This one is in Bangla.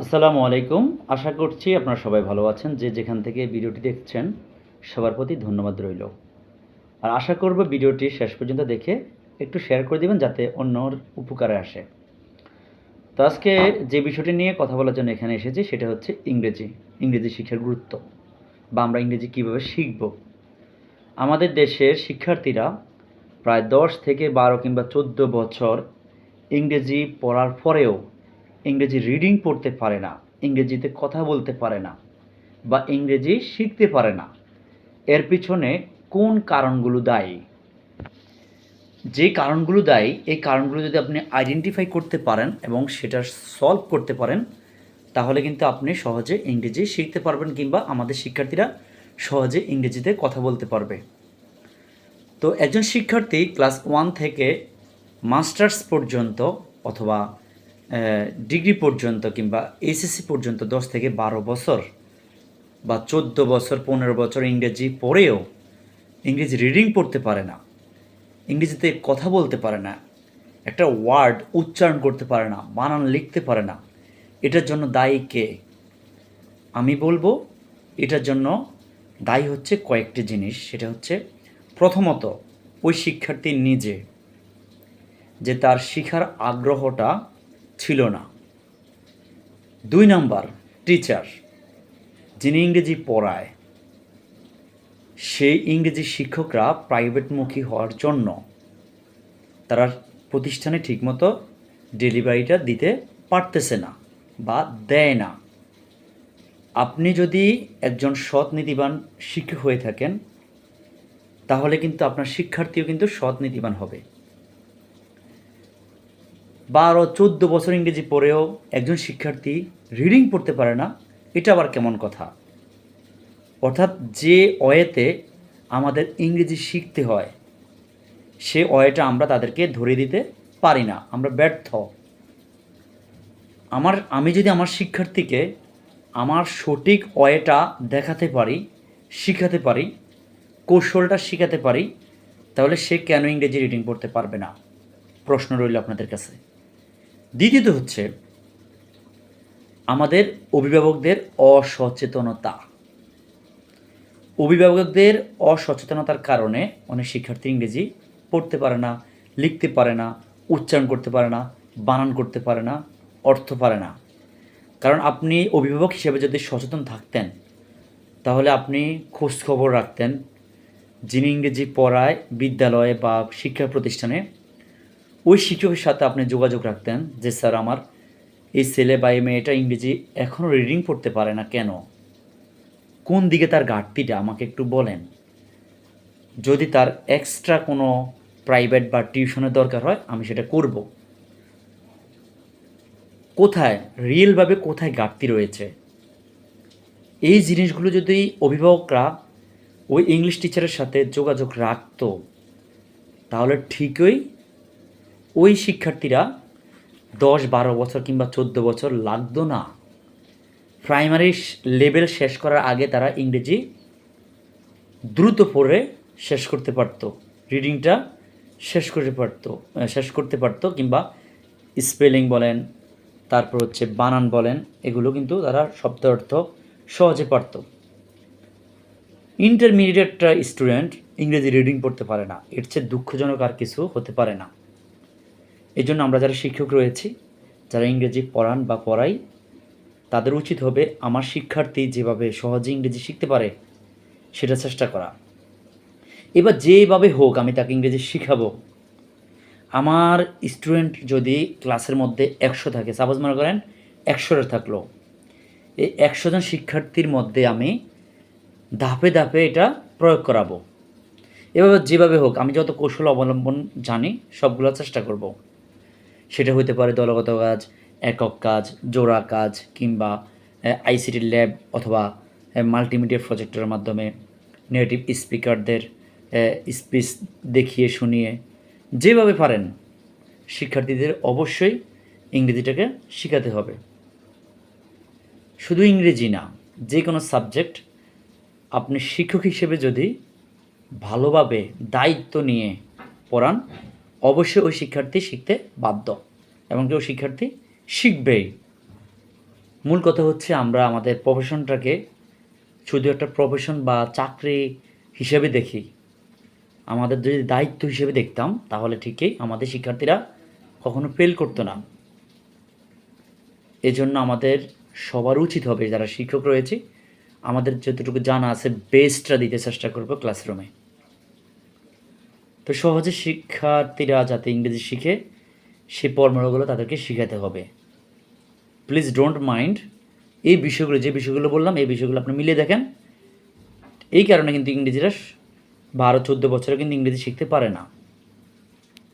আসসালামু আলাইকুম। আশা করছি আপনারা সবাই ভালো আছেন। যে যেখান থেকে ভিডিওটি দেখছেন, সবার প্রতি ধন্যবাদ রইল। আর আশা করব ভিডিওটি শেষ পর্যন্ত দেখে একটু শেয়ার করে দিবেন যাতে অন্যর উপকারে আসে। তো আজকে যে বিষয়টি নিয়ে কথা বলার জন্য এখানে এসেছি, সেটা হচ্ছে ইংরেজি ইংরেজি শিক্ষার গুরুত্ব বা আমরা ইংরেজি কীভাবে শিখব। আমাদের দেশের শিক্ষার্থীরা প্রায় দশ থেকে বারো কিংবা চোদ্দ বছর ইংরেজি পড়ার পরেও ইংরেজি রিডিং পড়তে পারে না, ইংরেজিতে কথা বলতে পারে না বা ইংরেজি শিখতে পারে না। এর পিছনে কোন কারণগুলো দায়ী? যে কারণগুলো দায়ী, এই কারণগুলো যদি আপনি আইডেন্টিফাই করতে পারেন এবং সেটা সলভ করতে পারেন, তাহলে কিন্তু আপনি সহজে ইংরেজি শিখতে পারবেন কিংবা আমাদের শিক্ষার্থীরা সহজে ইংরেজিতে কথা বলতে পারবে। তো একজন শিক্ষার্থী ক্লাস ওয়ান থেকে মাস্টার্স পর্যন্ত অথবা ডিগ্রি পর্যন্ত কিংবা এসএসসি পর্যন্ত দশ থেকে বারো বছর বা চোদ্দ বছর, পনেরো বছর ইংরেজি পড়েও ইংরেজি রিডিং পড়তে পারে না, ইংরেজিতে কথা বলতে পারে না, একটা ওয়ার্ড উচ্চারণ করতে পারে না, বানান লিখতে পারে না, এটার জন্য দায়ী কে? আমি বলব এটার জন্য দায়ী হচ্ছে কয়েকটি জিনিস, সেটা হচ্ছে প্রথমত ওই শিক্ষার্থী নিজে যে তার শিখার আগ্রহটা ছিল না। দুই নাম্বার টিচার যিনি ইংরেজি পড়ায়, সেই ইংরেজি শিক্ষকরা প্রাইভেটমুখী হওয়ার জন্য তারা প্রতিষ্ঠানে ঠিকমতো ডেলিভারিটা দিতে পারতেছে না বা দেয় না। আপনি যদি একজন সৎ নীতিবান শিক্ষক হয়ে থাকেন, তাহলে কিন্তু আপনার শিক্ষার্থীও কিন্তু সৎ নীতিবান হবে। বারো, চোদ্দ বছর ইংরেজি পড়েও একজন শিক্ষার্থী রিডিং পড়তে পারে না, এটা আবার কেমন কথা? অর্থাৎ যে অয়েতে আমাদের ইংরেজি শিখতে হয়, সে অয়েটা আমরা তাদেরকে ধরে দিতে পারি না, আমরা ব্যর্থ। আমার, আমি যদি আমার শিক্ষার্থীকে আমার সঠিক অয়েটা দেখাতে পারি, শিখাতে পারি, কৌশলটা শিখাতে পারি, তাহলে সে কেন ইংরেজি রিডিং পড়তে পারবে না? প্রশ্ন রইল আপনাদের কাছে। দ্বিতীয়ত হচ্ছে, আমাদের অভিভাবকদের অসচেতনতা। অভিভাবকদের অসচেতনতার কারণে অনেক শিক্ষার্থী ইংরেজি পড়তে পারে না, লিখতে পারে না, উচ্চারণ করতে পারে না, বানান করতে পারে না, অর্থ পারে না। কারণ আপনি অভিভাবক হিসেবে যদি সচেতন থাকতেন, তাহলে আপনি খোঁজ খবর রাখতেন যিনি ইংরেজি পড়ায় বিদ্যালয়ে বা শিক্ষা প্রতিষ্ঠানে ওই শিক্ষকের সাথে আপনি যোগাযোগ রাখতেন যে, স্যার, আমার এই ছেলে বা এই মেয়েটা ইংরেজি এখনও রিডিং পড়তে পারে না কেন? কোন দিকে তার ঘাটতিটা? আমাকে একটু বলেন। যদি তার এক্সট্রা কোনো প্রাইভেট বা টিউশনের দরকার হয়, আমি সেটা করব। কোথায়? রিয়েলভাবে কোথায় ঘাটতি রয়েছে? এই জিনিসগুলো যদি অভিভাবকরা ওই ইংলিশ টিচারের সাথে যোগাযোগ রাখতো, তাহলে ঠিকই ওই শিক্ষার্থীরা দশ, বারো বছর কিংবা চোদ্দ বছর লাগতো না। প্রাইমারি লেভেল শেষ করার আগে তারা ইংরেজি দ্রুত পড়ে শেষ করতে পারতো। রিডিংটা শেষ করতে পারতো শেষ করতে পারতো কিংবা স্পেলিং বলেন, তারপর হচ্ছে বানান বলেন, এগুলো কিন্তু তারা শব্দ অর্থ সহজে পারত। ইন্টারমিডিয়েটটা স্টুডেন্ট ইংরেজি রিডিং পড়তে পারে না। এর চেয়ে দুঃখজনক আর কিছু হতে পারে না। এই জন্য আমরা যারা শিক্ষক রয়েছি, যারা ইংরেজি পড়ান বা পড়াই, তাদের উচিত হবে আমার শিক্ষার্থী যেভাবে সহজে ইংরেজি শিখতে পারে, সেটা চেষ্টা করা। এবার যেভাবে হোক আমি তাকে ইংরেজি শিখাবো। আমার স্টুডেন্ট যদি ক্লাসের মধ্যে একশো থাকে, সাপোজ মনে করেন একশোটা থাকল, এই একশো জন শিক্ষার্থীর মধ্যে আমি ধাপে ধাপে এটা প্রয়োগ করাবো। এভাবে যেভাবে হোক, আমি যত কৌশল অবলম্বন জানি, সবগুলো চেষ্টা করব। সেটা হতে পারে দলগত কাজ, একক কাজ, জোড়া কাজ কিংবা আইসিটি ল্যাব অথবা মাল্টিমিডিয়া প্রজেক্টের মাধ্যমে নেটিভ স্পিকারদের স্পিচ দেখিয়ে, শুনিয়ে যেভাবে পারেন, শিক্ষার্থীদের অবশ্যই ইংরেজিটাকে শেখাতে হবে। শুধু ইংরেজি না যে কোনো সাবজেক্ট আপনি শিক্ষক হিসেবে যদি ভালোভাবে দায়িত্ব নিয়ে পড়ান অবশ্যই ওই শিক্ষার্থী শিখতে বাধ্য এবং কেউ শিক্ষার্থী শিখবেই। মূল কথা হচ্ছে আমরা আমাদের প্রফেশনটাকে শুধু একটা প্রফেশন বা চাকরি হিসেবে দেখি। আমাদের যদি দায়িত্ব হিসেবে দেখতাম, তাহলে ঠিকই আমাদের শিক্ষার্থীরা কখনো ফেল করতো না। এজন্য আমাদের সবার উচিত হবে, যারা শিক্ষক রয়েছে, আমাদের যতটুকু জানা আছে বেস্টটা দিতে চেষ্টা করব ক্লাসরুমে তো সহজে শিক্ষার্থীরা যাতে ইংরেজি শিখে, সে পর্মগুলো তাদেরকে শেখাতে হবে। প্লিজ ডোন্ট মাইন্ড এই বিষয়গুলো, যে বিষয়গুলো বললাম, এই বিষয়গুলো আপনি মিলিয়ে দেখেন। এই কারণে কিন্তু ইংরেজিরা বারো চোদ্দ বছরে কিন্তু ইংরেজি শিখতে পারে না।